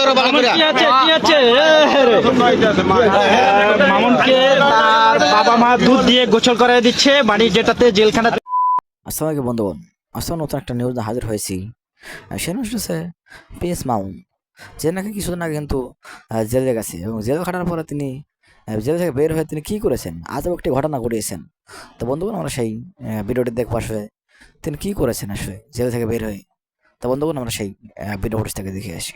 ধরো ভালো করে। কি আছে কি আছে? মামুনকে তার বাবা মা দুধ দিয়ে গোসল দিচ্ছে যেটাতে আসসালামু বন্ধুগণ। নতুন একটা নিউজ হাজির হয়েছি। সে নিউজ হচ্ছে পিএস মাউন যে নাকি কিছুদিন আগে কিন্তু জেলে গেছে এবং জেল খাটার পরে তিনি জেল থেকে বের হয়ে তিনি কী করেছেন? আজও একটি ঘটনা ঘটিয়েছেন। তো বন্ধুগণ আমরা সেই ভিডিওটি দেখব আসলে তিনি কী করেছেন আসলে জেল থেকে বের হয়ে। তো বন্ধুগণ আমরা সেই ভিডিও থেকে দেখে আসি।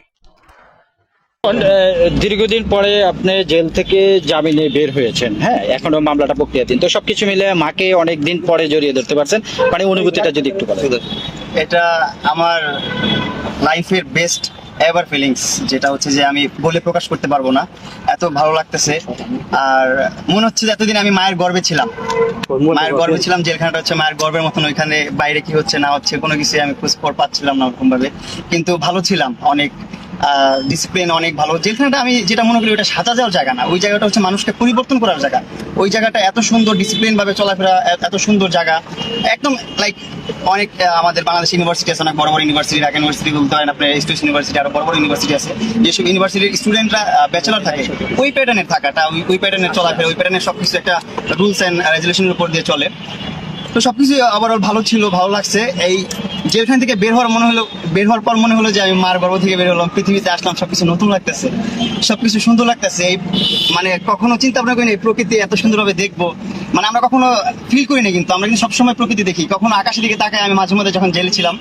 দীর্ঘদিন পরে আপনি জেল থেকে জামিনে বের হয়েছেন। হ্যাঁ এখনও মামলাটা প্রক্রিয়াধীন। তো সবকিছু মিলে মাকে অনেক দিন পরে জড়িয়ে ধরতে পারছেন। মানে অনুভূতিটা যদি একটু বলেন। এটা আমার লাইফের বেস্ট এভার ফিলিংস যেটা হচ্ছে যে আমি বলে প্রকাশ করতে পারব না। এত ভালো লাগতেছে। আর মনে হচ্ছে যে এতদিন আমি মায়ের গর্বে ছিলাম। মায়ের গর্বে ছিলাম জেলখানাটা হচ্ছে মায়ের গর্বের মতন ওইখানে বাইরে কি হচ্ছে না হচ্ছে কোনো কিছু আমি খোঁজ পাচ্ছিলাম না ওরকম ভাবে কিন্তু ভালো ছিলাম অনেক। ডিসিপ্লিন অনেক ভালো। জেলখানাটা আমি যেটা মনে করি ওটা সাজা যাওয়ার জায়গা না। ওই জায়গাটা হচ্ছে মানুষকে পরিবর্তন করার জায়গা। ওই জায়গাটা এত সুন্দর ডিসিপ্লিন ভাবে চলাফেরা এত সুন্দর জায়গা। একদম লাইক অনেক আমাদের বাংলাদেশ ইউনিভার্সিটি আছে, অনেক বড় বড় ইউনিভার্সিটি ঢাকা ইউনিভার্সিটি বলতে পারেন, আপনার স্টুডেন্ট ইউনিভার্সিটি আরও বড় বড় ইউনিভার্সিটি আছে। যেসব ইউনিভার্সিটির স্টুডেন্টরা ব্যাচেলার থাকে, ওই প্যাটার্নের থাকাটা, ওই ওই প্যাটার্নের চলাফেরা, ওই প্যাটার্নের সবকিছু একটা রুলস অ্যান্ড রেজুলেশনের উপর দিয়ে চলে। তো সবকিছু ওভারঅল ভালো ছিল, ভালো লাগছে। এই জেলখান থেকে বের হওয়ার মনে হলো, বের হওয়ার পর মনে হলো যে আমি মার গর্ভ থেকে বের হলাম, পৃথিবীতে আসলাম, সবকিছু নতুন লাগতেছে, সবকিছু সুন্দর লাগতেছে। এই মানে কখনো চিন্তা ভাবনা করিনি প্রকৃতি এত সুন্দরভাবে দেখব। মানে আমরা কখনো ফিল করিনি কিন্তু, আমরা কিন্তু সবসময় প্রকৃতি দেখি। কখনো আকাশের দিকে তাকাই আমি মাঝে মধ্যে যখন জেলে ছিলাম,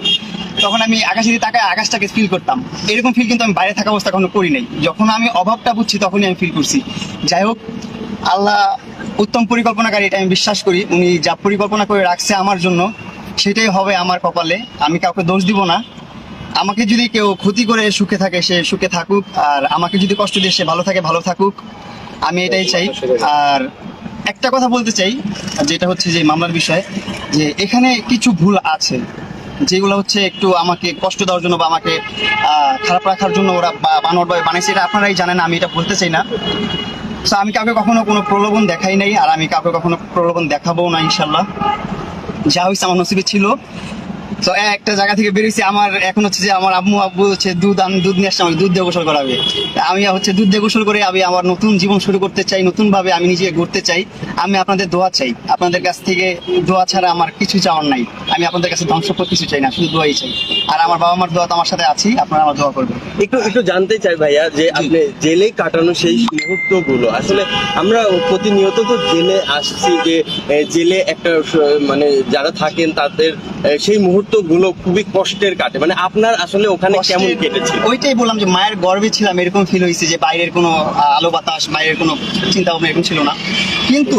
তখন আমি আকাশের দিকে তাকায় আকাশটাকে ফিল করতাম। এরকম ফিল কিন্তু আমি বাইরে থাকা অবস্থা কখনো করি নাই। যখন আমি অভাবটা বুঝছি, তখনই আমি ফিল করছি। যাই হোক, আল্লাহ উত্তম পরিকল্পনাকারী, এটা আমি বিশ্বাস করি। উনি যা পরিকল্পনা করে রাখছে আমার জন্য সেটাই হবে আমার কপালে। আমি কাউকে দোষ দিব না। আমাকে যদি কেউ ক্ষতি করে সুখে থাকে, সে সুখে থাকুক। আর আমাকে যদি কষ্ট দিয়ে সে ভালো থাকে, ভালো থাকুক। আমি এটাই চাই। আর একটা কথা বলতে চাই, যেটা হচ্ছে যে মামলার বিষয়, যে এখানে কিছু ভুল আছে, যেগুলো হচ্ছে একটু আমাকে কষ্ট দেওয়ার জন্য বা আমাকে খারাপ রাখার জন্য ওরা বা- বানোয়ারভাবে বানাইছে, এটা আপনারাই জানেন, আমি এটা বলতে চাই না। তো আমি কাউকে কখনো কোনো প্রলোভন দেখাই নাই, আর আমি কাউকে কখনো প্রলোভন দেখাবো না ইনশাল্লাহ যা হয়েছে আমার নসিবে ছিল। তো একটা জায়গা থেকে বেরিয়েছি আমার এখন হচ্ছে যে আমার আম্মু আব্বু হচ্ছে দুধ আমি দুধ নিয়ে আসছে আমাকে দুধ দিয়ে গোসল করাবে। আমি হচ্ছে দুধ দিয়ে গোসল করে আমি আমার নতুন জীবন শুরু করতে চাই নতুন ভাবে আমি নিজে ঘুরতে চাই। আমি আপনাদের দোয়া চাই আপনাদের কাছ থেকে দোয়া ছাড়া আমার কিছু চাওয়ার নাই। আমি আপনাদের কাছে ধ্বংস সম্পদ কিছু চাই না শুধু দোয়াই চাই। আর আমার বাবা মার দোয়া তো আমার সাথে আছি আপনারা আমার দোয়া করবেন। একটু একটু জানতে চাই ভাইয়া যে আপনি জেলে কাটানো সেই মুহূর্তগুলো। আসলে আমরা প্রতিনিয়ত তো জেলে আসছি যে জেলে একটা মানে যারা থাকেন তাদের সেই মুহূর্তগুলো খুবই কষ্টের কাটে। মানে আপনার আসলে ওখানে কেমন কেটেছে? ওইটাই বললাম যে মায়ের গর্বে ছিলাম এরকম ফিল হয়েছে যে বাইরের কোনো আলো বাতাস বাইরের কোনো চিন্তা ভাবনা এরকম ছিল না। কিন্তু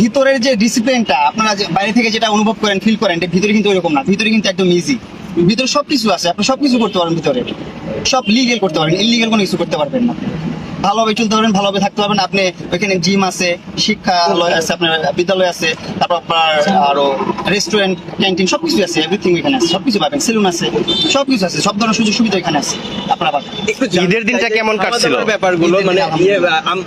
ভিতরের যে ডিসিপ্লিনটা আপনারা যে বাইরে থেকে যেটা অনুভব করেন ফিল করেন এটা ভিতরে কিন্তু ওইরকম না। ভিতরে কিন্তু একদম ইজি ভিতরে সবকিছু আছে আপনি সবকিছু করতে পারেন ভিতরে। সব লিগেল করতে পারেন ইলিগেল কোনো কিছু করতে পারবেন না। ভালোভাবে চলতে পারবেন, ভালোভাবে থাকতে পারবেন। আপনি ওইখানে জিম আছে, শিক্ষালয় আছে, আপনার বিদ্যালয় আছে, তারপর আপনার আরও রেস্টুরেন্ট ক্যান্টিন সবকিছু আছে এভরিথিং এখানে আছে, সবকিছু পাবেন সেলুন আছে, সবকিছু আছে, সব ধরনের সুযোগ সুবিধা এখানে আছে। ঈদের দিনটা কেমন কাটছিল? ব্যাপারগুলো মানে ইয়ে,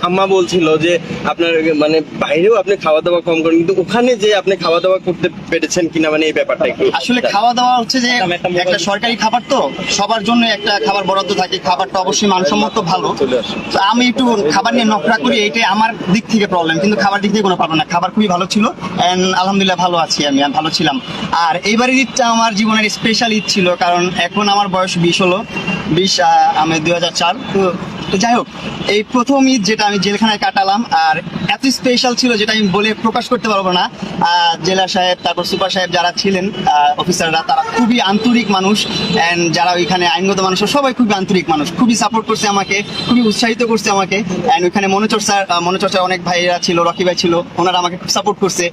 আম্মা বলছিল যে আপনার মানে বাইরেও আপনি খাওয়া দাওয়া কম করেন কিন্তু ওখানে যে আপনি খাওয়া দাওয়া করতে পেরেছেন কিনা মানে এই ব্যাপারটা একটু আসলে খাওয়া দাওয়া হচ্ছে যে একটা সরকারি খাবার তো সবার জন্য একটা খাবার বরাদ্দ থাকে খাবারটা অবশ্যই মানসম্মত ভালো। তো আমি একটু খাবার নিয়ে নকরা করি এটাই আমার দিক থেকে প্রবলেম কিন্তু খাবার দিক থেকে কোনো প্রবলেম না। খাবার খুবই ভালো ছিল এন্ড আলহামদুলিল্লাহ ভালো আছি আমি ভালো ছিলাম। আর এইবারের ঈদটা আমার জীবনের স্পেশাল ঈদ ছিল কারণ এখন আমার বয়স বিশ হলো বিশ আমি দুই হাজার চার। তো যাই হোক, এই প্রথম ঈদ যেটা আমি জেলখানায় কাটালাম, আর এত স্পেশাল ছিল যেটা আমি বলে প্রকাশ করতে পারব না। জেলা সাহেব তারপর সুপার সাহেব যারা ছিলেন অফিসাররা তারা খুবই আন্তরিক মানুষ। অ্যান্ড যারা ওইখানে আইনগত মানুষ সবাই খুবই আন্তরিক মানুষ। খুবই সাপোর্ট করছে আমাকে খুবই উৎসাহিত করছে আমাকে। অ্যান্ড ওইখানে মনোচর্চা আহ, মনোচর্চার অনেক ভাইরা ছিল রকি ভাই ছিল ওনারা আমাকে খুব সাপোর্ট করছে।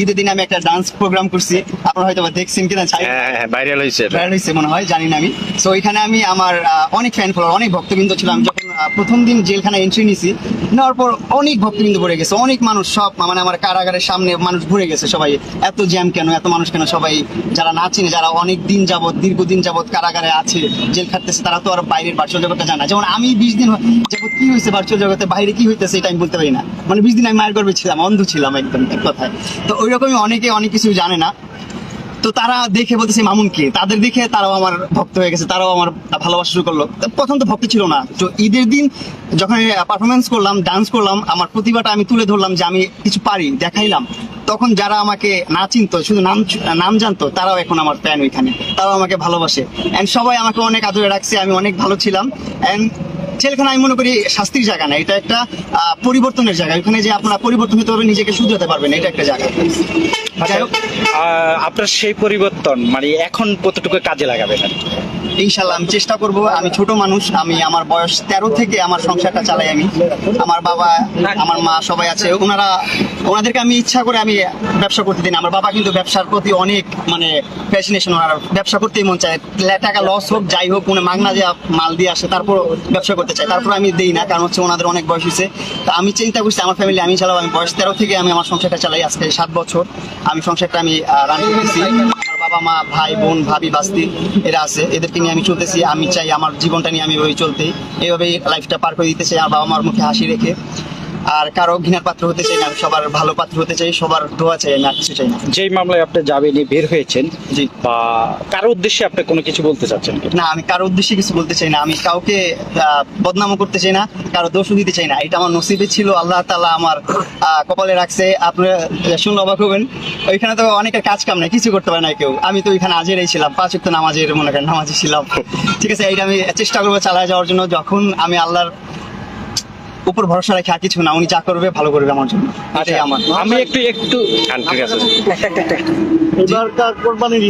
ঈদের দিনে আমি একটা ডান্স প্রোগ্রাম করছি। আপনারা হয়তো দেখছেন কিনা চাই হ্যাঁ হ্যাঁ ভাইরাল হয়েছে। ভাইরাল হয়েছে মনে হয় জানি না আমি। সো ওইখানে আমি আমার অনেক ফ্যান ফলোয়ার অনেক ভক্তবৃন্দ ছিল আমি যখন প্রথম দিন জেলখানায় এন্ট্রি নিছি নেওয়ার পর অনেক ভক্তবৃন্দ ভরে গেছে। অনেক মানুষ সব মানে আমার কারাগারের সামনে মানুষ ভরে গেছে সবাই। এত জ্যাম কেন? এত মানুষ কেন? সবাই যারা না চিনে, যারা অনেক দিন যাবৎ, দীর্ঘদিন যাবত কারাগারে আছে, জেল খাটতেছে, তারা তো আর বাইরের ভার্চুয়াল জগতে জানা যেমন আমি বিশ দিন যাবৎ কি হয়েছে ভার্চুয়াল জগতে? বাইরে কি হইতেছে এটা আমি বলতে পারি না। মানে বিশ দিন আমি মায়ের গর্বে ছিলাম, অন্ধ ছিলাম একদম, এক কথায়। তো ওই রকমই অনেকে অনেক কিছু জানে না। তো তারা দেখে বলতেছে, মামুন কে? তাদের দেখে তারাও আমার ভক্ত হয়ে গেছে, তারাও আমার ভালোবাসা শুরু করল। প্রথম তো ভক্ত ছিল না। তো ঈদের দিন যখন পারফরমেন্স করলাম ডান্স করলাম, আমার প্রতিভাটা আমি তুলে ধরলাম যে আমি কিছু পারি, দেখাইলাম। তখন যারা আমাকে না চিনতো, শুধু নাম নাম জানতো, তারাও এখন আমার ফ্যান ওইখানে। তারাও আমাকে ভালোবাসে। অ্যান্ড সবাই আমাকে অনেক আদরে রাখছে, আমি অনেক ভালো ছিলাম। অ্যান্ড জেলখানা আমি মনে করি শাস্তির জায়গা না, এটা একটা পরিবর্তনের জায়গা। ওখানে যে আপনারা পরিবর্তন হতে হবে নিজেকে শুধরাতে পারবেন, এটা একটা জায়গা। আপনার সেই পরিবর্তন মানে এখন কতটুকু কাজে লাগাবেন? ইনশাল্লাহ আমি চেষ্টা করব। আমি ছোট মানুষ, আমি আমার বয়স তেরো থেকে আমার সংসারটা চালাই আমি। আমার বাবা, আমার মা সবাই আছে। ওনারা, ওনাদেরকে আমি ইচ্ছা করে আমি ব্যবসা করতে দিই না। আমার বাবা কিন্তু ব্যবসার প্রতি অনেক মানে ফ্যাসিনেশন ওনার ব্যবসা করতেই মন চায়। টাকা লস হোক, যাই হোক, উনি মাগনা যে মাল দিয়ে আসে তারপর ব্যবসা করতে চাই তারপর আমি দিই না, কারণ হচ্ছে ওনাদের অনেক বয়স হয়েছে। তা আমি চিন্তা করছি, আমার ফ্যামিলি আমি চালাবো আমি বয়স তেরো থেকে আমি আমার সংসারটা চালাই আজকে সাত বছর। আমি সংসারটা আমি রান করতেছি। বাবা মা ভাই, বোন, ভাবি বাস্তি এরা আছে। এদেরকে নিয়ে আমি চলতেছি। আমি চাই আমার জীবনটা নিয়ে আমি ওই চলতে এইভাবে লাইফটা পার করে দিতে চাই আর বাবা মার মুখে হাসি রেখে। আর কারও ঘৃণার পাত্র হতে চাই না আমি সবার ভালো পাত্র হতে চাই সবার দোয়া চাই আমি আর কিছু চাই না। যেই মামলায় আপনি জামিনে বের হয়েছেন জি। বা কারও উদ্দেশ্যে আপনি কোনো কিছু বলতে চাচ্ছেন কি না আমি কারও উদ্দেশ্যে কিছু বলতে চাই না আমি কাউকে আহ, বদনামও করতে চাই না কারও দোষও দিতে চাই না। এটা আমার নসিবে ছিল আল্লাহ তাআলা আমার আহ, কপালে রাখছে আপনারা শুনলে অবাক হবেন। ওইখানে তো অনেকের কাজ কাম নাই কিছু করতে পারে না কেউ। আমি তো ওইখানে আজেরাই ছিলাম পাঁচ ওয়াক্ত নামাজের মনে করেন নামাজি ছিলাম। ঠিক আছে এইটা আমি চেষ্টা করব চালায় যাওয়ার জন্য যখন আমি আল্লাহর উপর ভরসা রাখি আর কিছু না উনি যা করবে ভালো করবে আমার জন্য। এটাই আমার। আমি একটু একটু ঠিক আছে এবারকার কোরবানির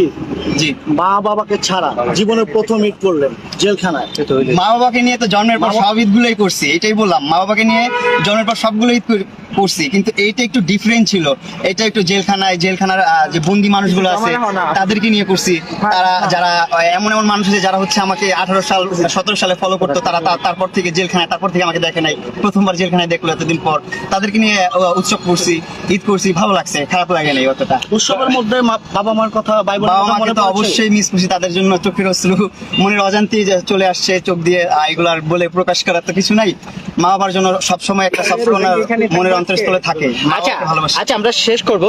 জি। মা বাবাকে ছাড়া জীবনের প্রথম ঈদ করলেন জেলখানায়। মা বাবাকে নিয়ে তো জন্মের পর সব ঈদগুলোই করছি এটাই বললাম। মা বাবাকে নিয়ে জন্মের পর সবগুলো ঈদ করছি কিন্তু এইটা একটু ডিফারেন্ট ছিল। এটা একটু জেলখানায় জেলখানার যে বন্দি মানুষগুলো আছে তাদেরকে নিয়ে করছি। তারা যারা এমন এমন মানুষ আছে যারা হচ্ছে আমাকে আঠারো সাল সতেরো সালে ফলো করতো তারা তারপর থেকে জেলখানায় তারপর থেকে আমাকে দেখে নাই। প্রথমবার জেলখানায় দেখল এতদিন পর। তাদেরকে নিয়ে উৎসব করছি ঈদ করছি ভালো লাগছে খারাপ লাগে নাই অতটা। উৎসবের মধ্যে বাবা মার কথা বাবা মনে তো অবশ্যই মিস করছি তাদের জন্য চোখের অশ্রু মনের অজান্তি চলে আসছে চোখ দিয়ে এগুলো আর বলে প্রকাশ করার তো কিছু নাই। মা বাবার জন্য সবসময় একটা সবসময় মনের অন্তরস্থলে থাকে। আচ্ছা আচ্ছা আমরা শেষ করব।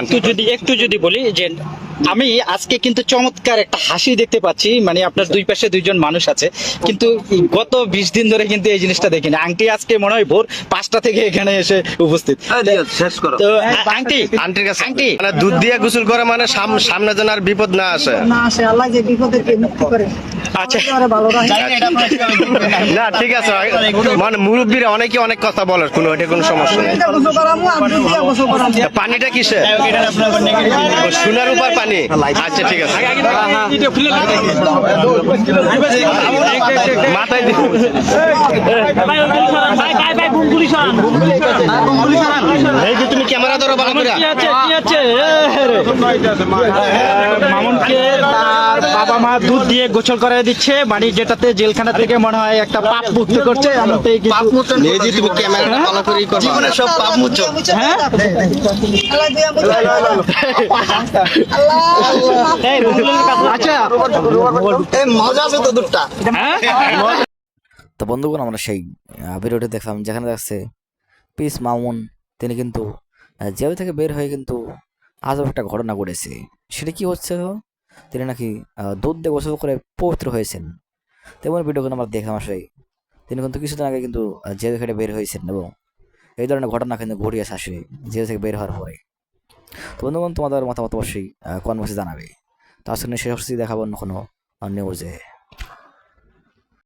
একটু যদি একটু যদি বলি যে আমি আজকে কিন্তু চমৎকার একটা হাসি দেখতে পাচ্ছি। মানে আপনার দুই পাশে দুইজন মানুষ আছে। কিন্তু গত বিশ দিন ধরে কিন্তু এই জিনিসটা দেখিনি। আংটি আজকে মনে হয় ভোর পাঁচটা থেকে এখানে এসে উপস্থিত। শেষ করো। তো আংটি আন্টির কাছে আংটি। মানে দুধ দিয়ে গোসল করে মানে সামনে যেন আর বিপদ না আসে। না আসে আল্লাহ যে বিপদকে মুক্তি করে। আচ্ছা। না ঠিক আছে। মানে মুরব্বীরা অনেকে অনেক কথা কোনো এটা কোনো সমস্যা নেই। পানিটা কিসে সোনার উপর পানি আচ্ছা ঠিক আছে। মাথায় এই যে তুমি ক্যামেরা ধরো ভালো করে। মামুনকে বাবা মা দুধ দিয়ে গোসল করে দিচ্ছে। মানে যেটাতে জেলখানা থেকে মনে হয় একটা পাপ মুক্ত করছে হ্যাঁ? আল্লাহ আচ্ছা। মজা আছে তো দুধটা। হ্যাঁ? তো বন্ধুগণ আমরা সেই ভিডিওটি দেখলাম যেখানে দেখছে পিস মামুন। তিনি কিন্তু জেল থেকে বের হয়ে কিন্তু আজব একটা ঘটনা ঘটেছে। সেটা কি হচ্ছে? তিনি নাকি দুধ দিয়ে গোসল করে পবিত্র হয়েছেন। তেমন ভিডিও কিন্তু আমরা দেখলাম আসলে তিনি কিন্তু কিছুদিন আগে কিন্তু জেল থেকে বের হয়েছেন এবং এই ধরনের ঘটনা কিন্তু ঘটিয়েছে আসলে জেল থেকে বের হওয়ার পরে। তো বন্ধুগণ, তোমাদের মতামত অবশ্যই কনভার্সে জানাবে। তার সঙ্গে সে দেখাবো অন্য কোনো নিউজে